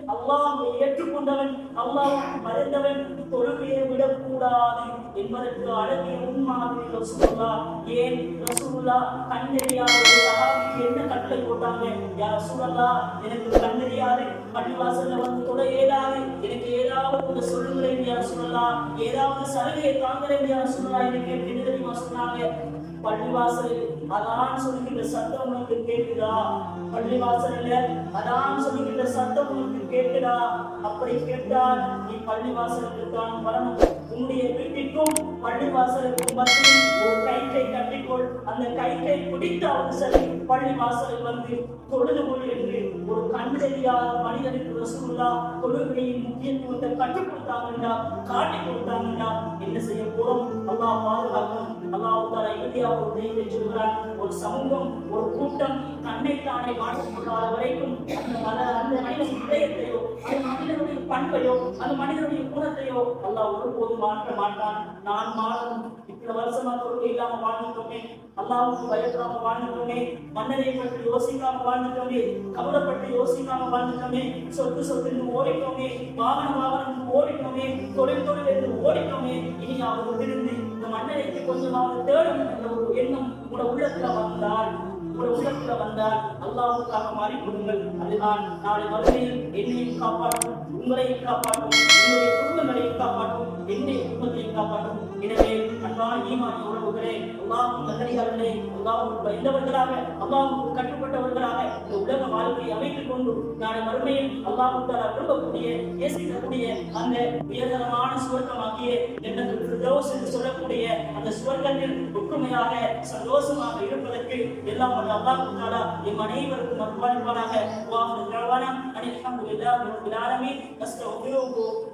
அல்லாஹை ஏற்றுக்கொண்டவன் அல்லாஹ் மறைந்தவன் தொழுகையை விடக்கூடாது என்பதற்கு அழகிய முன்மாதிரி ரசூல்லா ஏன்? ரசூல்லா கண்ணெறியாத ஒரு என்ன கட்டளை போட்டாங்க? யா ரசூலுல்லா எனக்கு கண் தெரியாது பள்ளிவாசல்ல வந்து தொட ஏதாவது எனக்கு ஏதாவது சொல்லுங்களேன் யா ரசூலுல்லா ஏதாவது சலுகையை தாங்களேன் யா ரசூலுல்லா எனக்கு என்ன சொன்னாங்க பள்ளிவாசலில் அதான் சொல்லுகின்ற சத்தம் உனக்கு கேட்குதா? பள்ளிவாசலில் அதான் சொல்லுகின்ற சத்தம் உனக்கு கேட்குதா? அப்படி கேட்டால் நீ பள்ளிவாசலுக்கு தான் வரணும். உன்னுடைய வீட்டிற்கும் பள்ளிவாசலுக்கும் மத்தியில் ஒரு கயிற்றை கட்டிக்கொள். அந்த கயிற்றை பிடித்தாவது சரி பள்ளிவாசலில் வந்து தொழுது கொள் என்று ஒரு தெரியாத மனிதனுக்கு ரசூலுல்லா தொழுகையின் முக்கியத்துவத்தை கற்றுக் கொடுத்தாங்கண்டா காட்டி கொடுத்தாங்கண்டா என்ன செய்ய போறோம்? அல்லா பாதுகாக்கும். அல்லாஹ் தாலா இறுதியாக ஒரு தெய்வம் சொல்கிறான் ஒரு சமூகம் ஒரு கூட்டம் தன்னைத்தானே வாழ்ந்து கொள்ளாத வரைக்கும் அந்த மத அந்த மனிதன் இதயத்தையோ அந்த மனிதனுடைய பண்பையோ அந்த மனிதனுடைய குணத்தையோ அல்லாஹ் ஒருபோதும் மாற்ற மாட்டான். நான் மாறணும் இத்தனை வருஷமா தொழுகை இல்லாம வாழ்ந்துட்டோமே அல்லாவுக்கு பயப்படாம வாழ்ந்துட்டோமே மன்னரை பற்றி யோசிக்காம வாழ்ந்துட்டோமே கவலைப்பட்டு யோசிக்காம வாழ்ந்துட்டோமே சொத்து சொத்து ஓடிட்டோமே. வாகன வாகனம் ஓடிட்டோமே. தொழில் தொழில் என்று ஓடிட்டோமே. இனி அவர் இந்த மன்னரைக்கு கொஞ்சமாவது தேடும் என்ற ஒரு எண்ணம் உங்களோட உள்ளத்துல வந்தால் ஒரு உலகத்துல வந்தால் அல்லாவுக்காக மாறிக்கொடுங்கள் அதுதான் நாளை வருகையில் என்னையும் காப்பாற்றும் உங்களையும் காப்பாற்றும் உங்களுடைய குடும்பங்களையும் காப்பாற்றும் என்னுடைய குடும்பத்தையும் காப்பாற்றும். எனவே அன்பான ஈமான் உறவுகளே அல்லாஹும் நல்லடியார்களே அல்லாஹும் பயந்தவர்களாக அல்லாஹுக்கு கட்டுப்பட்டவர்களாக இந்த உலக வாழ்க்கையை அமைத்துக் கொண்டு நாளை மறுமையில் அல்லாஹு தாலா விரும்பக்கூடிய நேசிக்கக்கூடிய அந்த உயர்தரமான சுவர்க்கமாகிய எனக்கு ஃபிர்தௌஸ் என்று சொல்லக்கூடிய அந்த சுவர்க்கத்தில் ஒற்றுமையாக சந்தோஷமாக இருப்பதற்கு எல்லாம் வல்ல அல்லாஹு தாலா எம் அனைவருக்கும் அருள்வாளிப்பானாக வாஹு தஅவானா